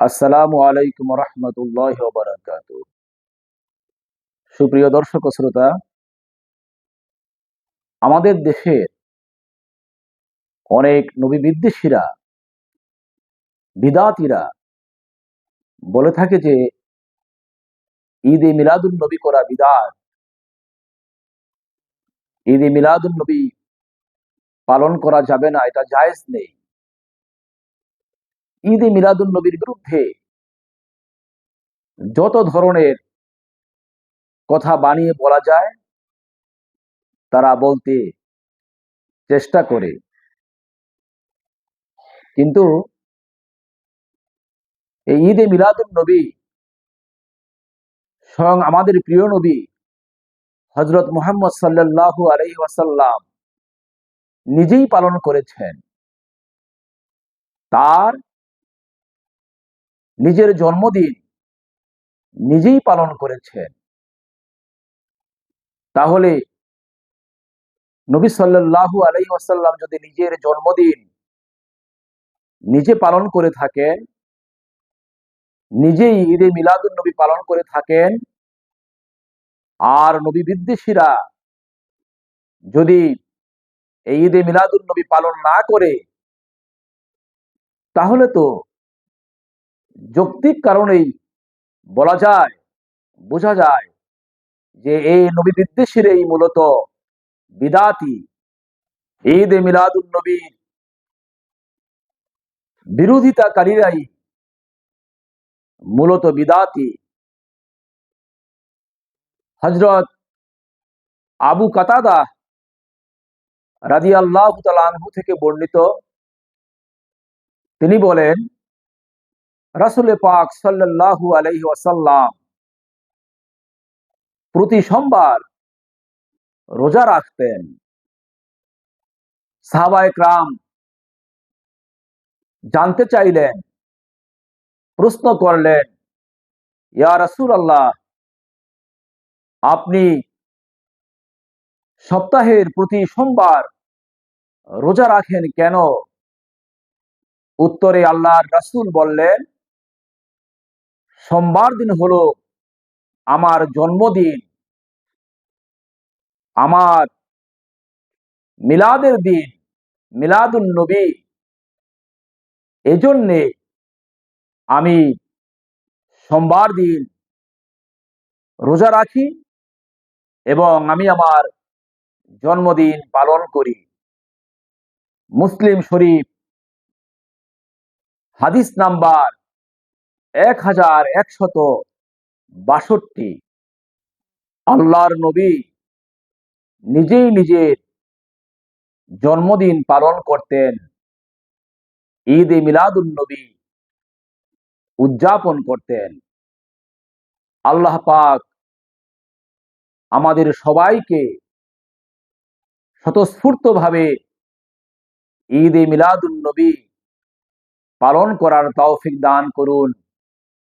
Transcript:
আসসালামু আলাইকুম রহমতুল্লাহ বারাকাত সুপ্রিয় দর্শক শ্রোতা, আমাদের দেশের অনেক নবী বিদ্বেষীরা, বিদাতিরা বলে থাকে যে, ঈদে মিলাদুল নবী করা বিদাত। ঈদে মিলাদুল নবী পালন করা যাবে না, এটা জায়েজ নেই। ঈদে মিলাদুল নবীর বিরুদ্ধে যত ধরনের কথা বানিয়ে বলা যায়, তারা বলতে চেষ্টা করে। কিন্তু এই ঈদে মিলাদুল নবী স্বয়ং আমাদের প্রিয় নবী হজরত মোহাম্মদ সাল্লাল্লাহু আলাইহি ওয়াসাল্লাম নিজেই পালন করেছেন। তার নিজের জন্মদিন নিজেই পালন করেছেন। তাহলে নবী সাল্লাল্লাহু আলাইহি ওয়াসাল্লাম যদি নিজের জন্মদিন নিজে পালন করে থাকেন, নিজেই ঈদে মিলাদুল নবী পালন করে থাকেন, আর নবী বিদ্বেষীরা যদি এই ঈদে মিলাদুল নবী পালন না করে, তাহলে তো যৌক্তিক কারণেই বলা যায়, বোঝা যায় যে এই নবী বিদ্বেষীর এই মূলত বিদাতি ঈদ এ মিলাদুল নবীর বিরোধিতাকারীরাই মূলত বিদাতি। হজরত আবু কাতাদা রাজি আল্লাহ থেকে বর্ণিত তিনি বলেন রাসুল পাক সাল্লাহু আলহি ওয়াসাল্লাম প্রতি সোমবার রোজা রাখতেন। সাহাবায় ক্রাম জানতে চাইলেন, প্রশ্ন করলেন, ইয়া রাসুল আল্লাহ আপনি সপ্তাহের প্রতি সোমবার রোজা রাখেন কেন? উত্তরে আল্লাহর রাসুল বললেন সোমবার দিন হলো আমার জন্মদিন। আমার মিলাদের দিন মিলাদুল নবী। এজন্যে আমি সোমবার দিন রোজা রাখি এবং আমি আমার জন্মদিন পালন করি। মুসলিম শরীফ হাদিস নাম্বার এক হাজার একশত বাষট্টি। আল্লাহর নবী নিজেই নিজের জন্মদিন পালন করতেন। ঈদ এ মিলাদুল নবী উদযাপন করতেন। আল্লাহ পাক আমাদের সবাইকে স্বতঃস্ফূর্তভাবে ঈদ এ মিলাদুল নবী পালন করার তৌফিক দান করুন।